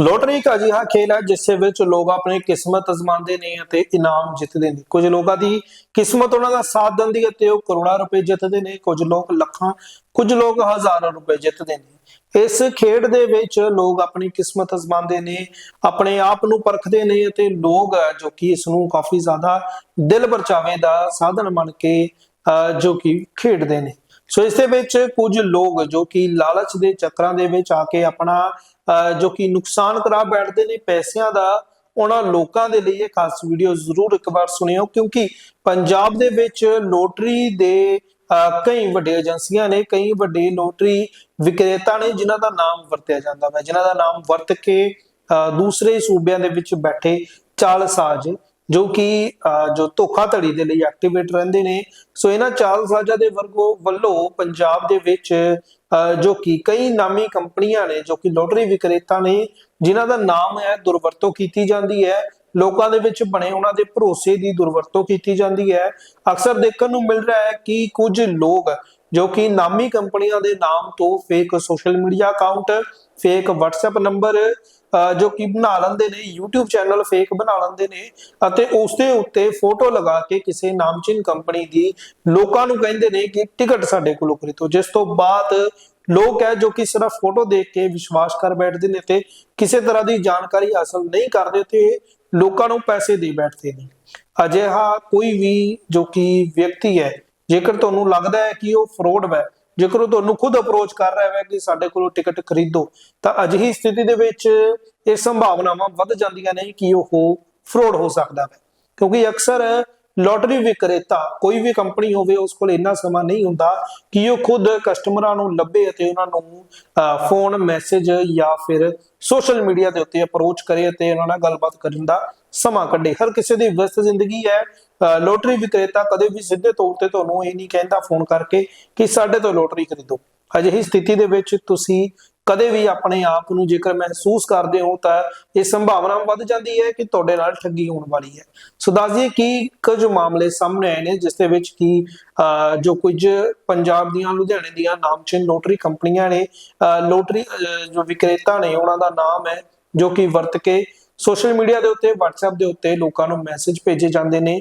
Lottery ਇੱਕ ਅਜਿਹਾ ਖੇਲ ਹੈ ਜਿਸ ਵਿੱਚ ਲੋਕ ਆਪਣੀ ਕਿਸਮਤ ਅਜ਼ਮਾਉਂਦੇ ਨੇ ਅਤੇ ਇਨਾਮ ਜਿੱਤਦੇ ਨੇ। ਕੁਝ ਲੋਕਾਂ ਦੀ ਕਿਸਮਤ ਉਹਨਾਂ ਦਾ ਸਾਥ ਦਿੰਦੀ ਹੈ ਤੇ ਉਹ ਕਰੋੜਾਂ ਰੁਪਏ ਜਿੱਤਦੇ ਨੇ। ਕੁਝ ਲੋਕ ਲੱਖਾਂ ਕੁਝ ਲੋਕ ਹਜ਼ਾਰਾਂ ਰੁਪਏ ਜਿੱਤਦੇ ਨੇ। ਇਸ ਖੇਡ ਦੇ ਵਿੱਚ ਲੋਕ ਆਪਣੀ ਕਿਸਮਤ ਅਜ਼ਮਾਉਂਦੇ ਨੇ ਆਪਣੇ ਆਪ ਨੂੰ ਪਰਖਦੇ ਨੇ ਅਤੇ ਲੋਕ ਜੋ ਕਿ ਇਸ ਨੂੰ ਕਾਫੀ ਜ਼ਿਆਦਾ ਦਿਲ ਪਰਚਾਵੇ ਦਾ ਸਾਧਨ ਮੰਨ ਕੇ ਅਹ, ਜੋ ਕਿ ਖੇਡਦੇ ਨੇ। ਸੋ ਇਸ ਦੇ ਵਿੱਚ ਕੁਝ ਲੋਕ ਜੋ ਕਿ ਲਾਲਚ ਦੇ ਚੱਕਰਾਂ ਦੇ ਵਿੱਚ ਆ ਕੇ ਆਪਣਾ ਅਹ, ਜੋ ਕਿ ਨੁਕਸਾਨ ਕਰਾ ਬੈਠਦੇ ਨੇ ਪੈਸਿਆਂ ਦਾ ਉਹਨਾਂ ਲੋਕਾਂ ਦੇ ਲਈ ਇਹ ਖਾਸ ਵੀਡੀਓ ਜ਼ਰੂਰ ਇੱਕ ਵਾਰ ਸੁਣਿਓ ਕਿਉਂਕਿ ਪੰਜਾਬ ਦੇ ਵਿੱਚ ਲੋਟਰੀ ਦੇ ਅਹ, ਕਈ ਵੱਡੇ ਏਜੰਸੀਆਂ ਨੇ ਕਈ ਵੱਡੇ ਲੋਟਰੀ ਵਿਕਰੇਤਾ ਨੇ ਜਿਨ੍ਹਾਂ ਦਾ ਨਾਮ ਵਰਤਿਆ ਜਾਂਦਾ ਹੈ ਜਿਨ੍ਹਾਂ ਦਾ ਨਾਮ ਵਰਤ ਕੇ ਅਹ, ਦੂਸਰੇ ਸੂਬਿਆਂ ਦੇ ਵਿੱਚ ਬੈਠੇ ਚਾਲਸਾਜ਼। ਜੋ ਕਿ ਜੋ ਧੋਖਾਧੜੀ ਦੇ ਲਈ ਐਕਟੀਵੇਟ ਰਹਿੰਦੇ ਨੇ। ਸੋ ਇਹਨਾਂ ਚਾਲਸਾਜ਼ਾਂ ਦੇ ਵਰਗੋ ਵੱਲੋਂ ਪੰਜਾਬ ਦੇ ਵਿੱਚ ਜੋ ਕਿ ਕਈ ਨਾਮੀ ਕੰਪਨੀਆਂ ਨੇ, ਜੋ ਕਿ ਲੋਟਰੀ ਵਿਕਰੇਤਾ ਨੇ, ਜਿਨ੍ਹਾਂ ਦਾ ਨਾਮ ਹੈ ਦੁਰਵਰਤੋਂ ਕੀਤੀ ਜਾਂਦੀ ਹੈ। ਲੋਕਾਂ ਦੇ ਵਿੱਚ ਬਣੇ ਉਹਨਾਂ ਦੇ ਭਰੋਸੇ ਦੀ ਦੁਰਵਰਤੋਂ ਕੀਤੀ ਜਾਂਦੀ ਹੈ। ਅਕਸਰ ਦੇਖਣ ਨੂੰ ਮਿਲ ਰਿਹਾ ਹੈ ਕਿ ਕੁਝ ਲੋਕ, ਜੋ ਕਿ ਨਾਮੀ ਕੰਪਨੀਆਂ ਦੇ ਨਾਮ ਤੋਂ fake social media account fake WhatsApp number ਜੋ ਕਿ ਬਣਾ ਲੈਂਦੇ ਨੇ, YouTube ਚੈਨਲ ਫੇਕ ਬਣਾ ਲੈਂਦੇ ਨੇ ਅਤੇ ਉਸ ਦੇ ਉੱਤੇ ਫੋਟੋ ਲਗਾ ਕੇ ਕਿਸੇ ਨਾਮਚੀਨ ਕੰਪਨੀ ਦੀ ਲੋਕਾਂ ਨੂੰ ਕਹਿੰਦੇ ਨੇ ਕਿ ਟਿਕਟ ਸਾਡੇ ਕੋਲੋਂ ਖਰੀਦੋ। ਜਿਸ ਤੋਂ ਬਾਅਦ ਲੋਕ ਹੈ ਜੋ ਕਿ ਸਿਰਫ ਫੋਟੋ ਦੇਖ ਕੇ ਵਿਸ਼ਵਾਸ ਕਰ ਬੈਠਦੇ ਨੇ ਤੇ ਕਿਸੇ ਤਰ੍ਹਾਂ ਦੀ ਜਾਣਕਾਰੀ ਹਾਸਲ ਨਹੀਂ ਕਰਦੇ ਤੇ ਲੋਕਾਂ ਨੂੰ ਪੈਸੇ ਦੇ ਬੈਠਦੇ ਨੇ। ਅਜਿਹਾ ਕੋਈ ਵੀ ਜੋ ਕਿ ਵਿਅਕਤੀ ਹੈ, ਜੇਕਰ ਤੁਹਾਨੂੰ ਲੱਗਦਾ ਹੈ ਕਿ ਉਹ ਫਰੋਡ ਹੈ ਜੇਕਰ ਉਹ ਤੁਹਾਨੂੰ ਖੁਦ ਅਪਰੋਚ ਕਰ ਰਿਹਾ ਹੈ ਕਿ ਸਾਡੇ ਕੋਲੋਂ ਟਿਕਟ ਖਰੀਦੋ, ਤਾਂ ਅਜਿਹੀ ਸਥਿਤੀ ਦੇ ਵਿੱਚ ਇਹ ਸੰਭਾਵਨਾਵਾਂ ਵੱਧ ਜਾਂਦੀਆਂ ਨੇ ਕਿ ਉਹ ਫਰੋਡ ਹੋ ਸਕਦਾ ਹੈ ਕਿਉਂਕਿ ਅਕਸਰ ਲੋਟਰੀ ਵਿਕਰੇਤਾ, ਕੋਈ ਵੀ ਕੰਪਨੀ ਹੋਵੇ, ਉਸ ਕੋਲ ਇੰਨਾ ਸਮਾਂ ਨਹੀਂ ਹੁੰਦਾ ਕਿ ਉਹ ਖੁਦ ਕਸਟਮਰਾਂ ਨੂੰ ਲੱਭੇ ਅਤੇ ਉਹਨਾਂ ਨੂੰ ਫੋਨ ਮੈਸੇਜ ਜਾਂ ਫਿਰ ਸੋਸ਼ਲ ਮੀਡੀਆ ਦੇ ਉੱਤੇ ਅਪਰੋਚ ਕਰੇ ਅਤੇ ਉਹਨਾਂ ਨਾਲ ਗੱਲਬਾਤ ਕਰਨ ਦਾ ਸਮਾਂ ਕੱਢੇ। ਹਰ ਕਿਸੇ ਦੀ ਵਿਅਸਤ ਜ਼ਿੰਦਗੀ ਹੈ। ਅਹ ਲੋਟਰੀ ਵਿਕਰੇਤਾ ਕਦੇ ਵੀ ਸਿੱਧੇ ਤੌਰ ਤੇ ਤੁਹਾਨੂੰ ਇਹ ਨਹੀਂ ਕਹਿੰਦਾ ਫੋਨ ਕਰਕੇ ਕਿ ਸਾਡੇ ਤੋਂ ਲੋਟਰੀ ਖਰੀਦੋ। ਅਜਿਹੀ ਸਥਿਤੀ ਦੇ ਵਿੱਚ ਤੁਸੀਂ ਕਦੇ ਵੀ ਆਪਣੇ ਆਪ ਨੂੰ ਜੇਕਰ ਮਹਿਸੂਸ ਕਰਦੇ ਹੋ ਤਾਂ ਇਹ ਸੰਭਾਵਨਾ ਵੱਧ ਜਾਂਦੀ ਹੈ ਕਿ ਤੁਹਾਡੇ ਨਾਲ ਠੱਗੀ ਹੋਣ ਵਾਲੀ ਹੈ। ਸੋ ਦੱਸ ਦਈਏ ਕਿ ਕੁਝ ਮਾਮਲੇ ਸਾਹਮਣੇ ਆਏ ਨੇ ਜਿਸ ਦੇ ਵਿੱਚ ਕਿ ਅਹ, ਜੋ ਕੁਝ ਪੰਜਾਬ ਦੀਆਂ ਲੁਧਿਆਣੇ ਦੀਆਂ ਨਾਮਚੀਨ ਲੋਟਰੀ ਕੰਪਨੀਆਂ ਨੇ ਅਹ, ਲੋਟਰੀ ਅਹ, ਜੋ ਵਿਕਰੇਤਾ ਨੇ ਉਹਨਾਂ ਦਾ ਨਾਮ ਹੈ ਜੋ ਕਿ ਵਰਤ ਕੇ ਸੋਸ਼ਲ ਮੀਡੀਆ ਦੇ ਉੱਤੇ, WhatsApp ਦੇ ਉੱਤੇ ਲੋਕਾਂ ਨੂੰ ਮੈਸੇਜ ਭੇਜੇ ਜਾਂਦੇ ਨੇ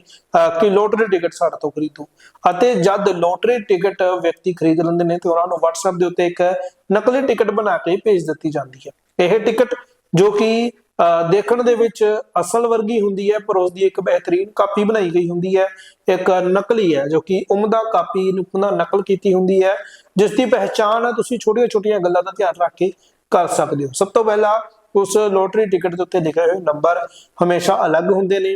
ਕਿ ਲੋਟਰੀ ਟਿਕਟ ਸਾਡੇ ਤੋਂ ਖਰੀਦੋ। ਅਤੇ ਜਦ ਲੋਟਰੀ ਟਿਕਟ ਵਿਅਕਤੀ ਖਰੀਦ ਲੈਂਦੇ ਨੇ, ਤੇ ਉਹਨਾਂ ਨੂੰ WhatsApp ਦੇ ਉੱਤੇ ਇੱਕ ਨਕਲੀ ਟਿਕਟ ਬਣਾ ਕੇ ਭੇਜ ਦਿੱਤੀ ਜਾਂਦੀ ਹੈ। ਇਹ ਟਿਕਟ ਜੋ ਕਿ ਦੇਖਣ ਦੇ ਵਿੱਚ ਅਸਲ ਵਰਗੀ ਹੁੰਦੀ ਹੈ, ਪਰ ਉਸ ਦੀ ਇੱਕ ਬਿਹਤਰੀਨ ਕਾਪੀ ਬਣਾਈ ਗਈ ਹੁੰਦੀ ਹੈ। ਇੱਕ ਨਕਲੀ ਹੈ, ਜੋ ਕਿ ਉਮਦਾ ਕਾਪੀ ਨੂੰ ਪੁਨः ਨਕਲ ਕੀਤੀ ਹੁੰਦੀ ਹੈ ਜਿਸ ਦੀ ਪਹਿਚਾਣ ਤੁਸੀਂ ਛੋਟੀਆਂ-ਛੋਟੀਆਂ ਗੱਲਾਂ ਦਾ ਧਿਆਨ ਰੱਖ ਕੇ ਕਰ ਸਕਦੇ ਹੋ। ਸਭ ਤੋਂ ਪਹਿਲਾਂ ਉਸ ਲੋਟਰੀ ਟਿਕਟ ਦੇ ਉੱਤੇ ਲਿਖੇ ਹੋਏ ਨੰਬਰ ਹਮੇਸ਼ਾ ਅਲੱਗ ਹੁੰਦੇ ਨੇ।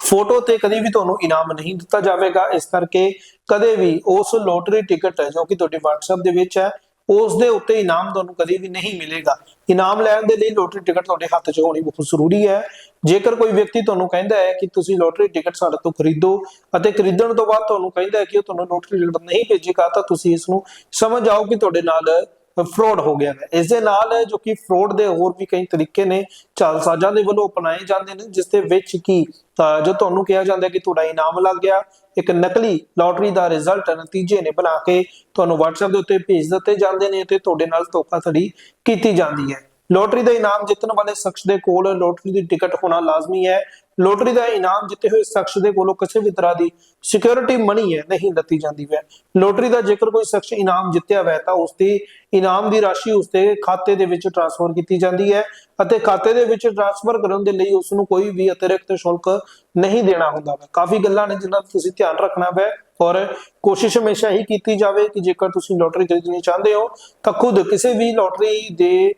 ਫੋਟੋ ਤੇ ਕਦੇ ਵੀ ਤੁਹਾਨੂੰ ਇਨਾਮ ਨਹੀਂ ਦਿੱਤਾ ਜਾਵੇਗਾ। ਇਸ ਕਰਕੇ ਕਦੇ ਵੀ ਉਸ ਲੋਟਰੀ ਟਿਕਟ ਜੋ ਕਿ ਤੁਹਾਡੇ WhatsApp ਦੇ ਵਿੱਚ ਹੈ, ਉਸ ਦੇ ਉੱਤੇ ਇਨਾਮ ਤੁਹਾਨੂੰ ਕਦੇ ਵੀ ਨਹੀਂ ਮਿਲੇਗਾ। ਇਨਾਮ ਲੈਣ ਦੇ ਲਈ ਲੋਟਰੀ ਟਿਕਟ ਤੁਹਾਡੇ ਹੱਥ 'ਚ ਹੋਣੀ ਬਹੁਤ ਜ਼ਰੂਰੀ ਹੈ। ਜੇਕਰ ਕੋਈ ਵਿਅਕਤੀ ਤੁਹਾਨੂੰ ਕਹਿੰਦਾ ਹੈ ਕਿ ਤੁਸੀਂ ਲੋਟਰੀ ਟਿਕਟ ਸਾਡੇ ਤੋਂ ਖਰੀਦੋ ਅਤੇ ਖਰੀਦਣ ਤੋਂ ਬਾਅਦ ਤੁਹਾਨੂੰ ਕਹਿੰਦਾ ਹੈ ਕਿ ਉਹ ਤੁਹਾਨੂੰ ਲੋਟਰੀ ਟਿਕਟ ਨਹੀਂ ਭੇਜੇਗਾ, ਤਾਂ ਤੁਸੀਂ ਇਸ ਨੂੰ ਸਮਝ ਆਓ ਕਿ ਤੁਹਾਡੇ ਨਾਲ ਫਰੋਡ ਹੋ ਗਿਆ ਹੈ। ਇਸ ਦੇ ਨਾਲ ਜੋ ਕਿ ਫਰੋਡ ਦੇ ਹੋਰ ਵੀ ਕਈ ਤਰੀਕੇ ਨੇ। ਚਾਲਸਾਜ਼ਾਂ ਦੇ ਵੱਲੋਂ ਅਪਣਾਏ ਜਾਂਦੇ ਨੇ ਜਿਸ ਦੇ ਵਿੱਚ ਕੀ ਅਹ, ਜੋ ਤੁਹਾਨੂੰ ਕਿਹਾ ਜਾਂਦਾ ਕਿ ਤੁਹਾਡਾ ਇਨਾਮ ਲੱਗ ਗਿਆ। ਇੱਕ ਨਕਲੀ ਲੋਟਰੀ ਦਾ ਰਿਜ਼ਲਟ ਨਤੀਜੇ ਨੇ ਬਣਾ ਕੇ ਤੁਹਾਨੂੰ WhatsApp ਦੇ ਉੱਤੇ ਭੇਜ ਦਿੱਤੇ ਜਾਂਦੇ ਨੇ ਤੇ ਤੁਹਾਡੇ ਨਾਲ ਧੋਖਾਧੜੀ ਕੀਤੀ ਜਾਂਦੀ ਹੈ। ਲੋਟਰੀ ਦਾ ਇਨਾਮ ਜਿੱਤਣ ਵਾਲੇ ਸ਼ਖਸ ਦੇ ਕੋਲ ਲੋਟਰੀ ਦੀ ਟਿਕਟ ਹੋਣਾ ਲਾਜ਼ਮੀ ਹੈ। ਲੋਟਰੀ ਦਾ ਇਨਾਮ ਜਿੱਤੇ ਹੋਏ ਸ਼ਖਸ ਦੇ ਕੋਲੋਂ ਕਿਸੇ ਵੀ ਤਰ੍ਹਾਂ ਦੀ ਸਿਕਿਉਰਿਟੀ ਮਨੀ ਹੈ, ਨਹੀਂ ਲੱਤੀ ਜਾਂਦੀ ਹੈ। ਲੋਟਰੀ ਦਾ ਜੇਕਰ ਕੋਈ ਸ਼ਖਸ ਇਨਾਮ ਜਿੱਤਿਆ ਹੋਇਆ ਤਾਂ ਉਸ ਦੀ ਇਨਾਮ ਦੀ ਰਾਸ਼ੀ ਉਸ ਦੇ ਖਾਤੇ ਦੇ ਵਿੱਚ ਟ੍ਰਾਂਸਫਰ ਕੀਤੀ ਜਾਂਦੀ ਹੈ ਅਤੇ ਖਾਤੇ ਦੇ ਵਿੱਚ ਟ੍ਰਾਂਸਫਰ ਕਰਨ ਦੇ ਲਈ ਉਸ ਨੂੰ ਕੋਈ ਵੀ ਅਤਿਰਿਕਤ ਸ਼ੁਲਕ ਨਹੀਂ ਦੇਣਾ ਹੁੰਦਾ ਹੈ ਕਾਫੀ ਗੱਲਾਂ ਨੇ ਜਿਨ੍ਹਾਂ ਦਾ ਤੁਸੀਂ ਧਿਆਨ ਰੱਖਣਾ ਹੈ ਔਰ ਕੋਸ਼ਿਸ਼ ਹਮੇਸ਼ਾ ਹੀ ਕੀਤੀ ਜਾਵੇ ਕਿ ਜੇਕਰ ਤੁਸੀਂ ਲੋਟਰੀ ਖਰੀਦਣੀ ਚਾਹੁੰਦੇ ਹੋ, ਤਾਂ ਖੁਦ ਕਿਸੇ ਵੀ ਲੋਟਰੀ ਦੇ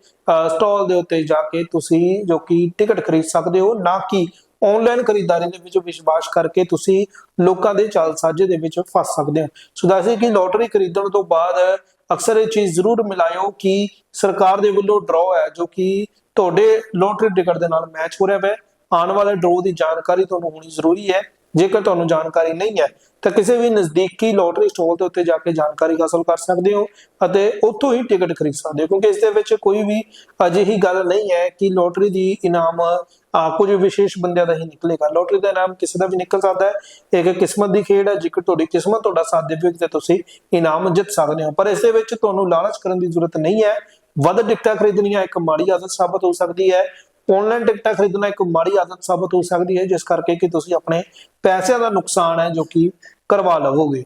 ਸਟਾਲ ਦੇ ਉੱਤੇ ਜਾ ਕੇ ਤੁਸੀਂ ਜੋ ਕਿ ਟਿਕਟ ਖਰੀਦ ਸਕਦੇ ਹੋ, ਨਾ ਕਿ ਆਨਲਾਈਨ ਖਰੀਦਦਾਰੀ ਦੇ ਵਿੱਚ ਵਿਸ਼ਵਾਸ ਕਰਕੇ ਤੁਸੀਂ ਲੋਕਾਂ ਦੇ ਚਾਲ ਸਾਝੇ ਦੇ ਵਿੱਚ ਫਸ ਸਕਦੇ ਹੋ। ਸੋ ਦੱਸੇ ਕਿ ਲੋਟਰੀ ਖਰੀਦਣ ਤੋਂ ਬਾਅਦ ਅਕਸਰ ਇਹ ਚੀਜ਼ ਜ਼ਰੂਰ ਮਿਲਾਇਓ ਕਿ ਸਰਕਾਰ ਦੇ ਵੱਲੋਂ ਡਰਾਅ ਹੈ, ਜੋ ਕਿ ਤੁਹਾਡੇ ਲੋਟਰੀ ਟਿਕਟ ਦੇ ਨਾਲ ਮੈਚ ਹੋ ਰਿਹਾ ਹੈ ਆਉਣ ਵਾਲੇ ਡਰਾਅ ਦੀ ਜਾਣਕਾਰੀ ਤੁਹਾਨੂੰ ਹੋਣੀ ਜ਼ਰੂਰੀ ਹੈ। ਜੇਕਰ ਤੁਹਾਨੂੰ ਜਾਣਕਾਰੀ ਨਹੀਂ ਹੈ ਤਾਂ ਕਿਸੇ ਵੀ ਨਜ਼ਦੀਕੀ ਲੋਟਰੀ ਸਟੋਰ ਦੇ ਉੱਤੇ ਜਾ ਕੇ ਜਾਣਕਾਰੀ ਹਾਸਲ ਕਰ ਸਕਦੇ ਹੋ ਅਤੇ ਉੱਥੋਂ ਹੀ ਟਿਕਟ ਖਰੀਦ ਸਕਦੇ ਹੋ ਕਿਉਂਕਿ ਇਸ ਦੇ ਵਿੱਚ ਕੋਈ ਵੀ ਅਜਿਹੀ ਗੱਲ ਨਹੀਂ ਹੈ ਕਿ ਲੋਟਰੀ ਦੀ ਇਨਾਮ ਆ, ਕੁਝ ਵਿਸ਼ੇਸ਼ ਬੰਦਿਆਂ ਦਾ ਹੀ ਨਿਕਲੇਗਾ। ਲੋਟਰੀ ਦਾ ਇਨਾਮ ਕਿਸੇ ਦਾ ਵੀ ਨਿਕਲ ਸਕਦਾ ਹੈ ਇੱਕ ਕਿਸਮਤ ਦੀ ਖੇਡ ਹੈ ਜੇਕਰ ਤੁਹਾਡੀ ਕਿਸਮਤ ਤੁਹਾਡਾ ਸਾਥ ਦੇਵੇ ਤਾਂ ਤੁਸੀਂ ਇਨਾਮ ਜਿੱਤ ਸਕਦੇ ਹੋ। ਪਰ ਇਸ ਦੇ ਵਿੱਚ ਤੁਹਾਨੂੰ ਲਾਲਚ ਕਰਨ ਦੀ ਜ਼ਰੂਰਤ ਨਹੀਂ ਹੈ। ਵੱਧ ਟਿਕਟਾਂ ਖਰੀਦਣੀਆਂ ਇੱਕ ਮਾੜੀ ਆਦਤ ਸਾਬਤ ਹੋ ਸਕਦੀ ਹੈ। ਆਨਲਾਈਨ ਟਿਕਟਾਂ ਖਰੀਦਣਾ ਇੱਕ ਮਾੜੀ ਆਦਤ ਸਾਬਤ ਹੋ ਸਕਦੀ ਹੈ, ਜਿਸ ਕਰਕੇ ਕਿ ਤੁਸੀਂ ਆਪਣੇ ਪੈਸਿਆਂ ਦਾ ਨੁਕਸਾਨ ਹੈ ਜੋ ਕਿ ਕਰਵਾ ਲਵੋਗੇ।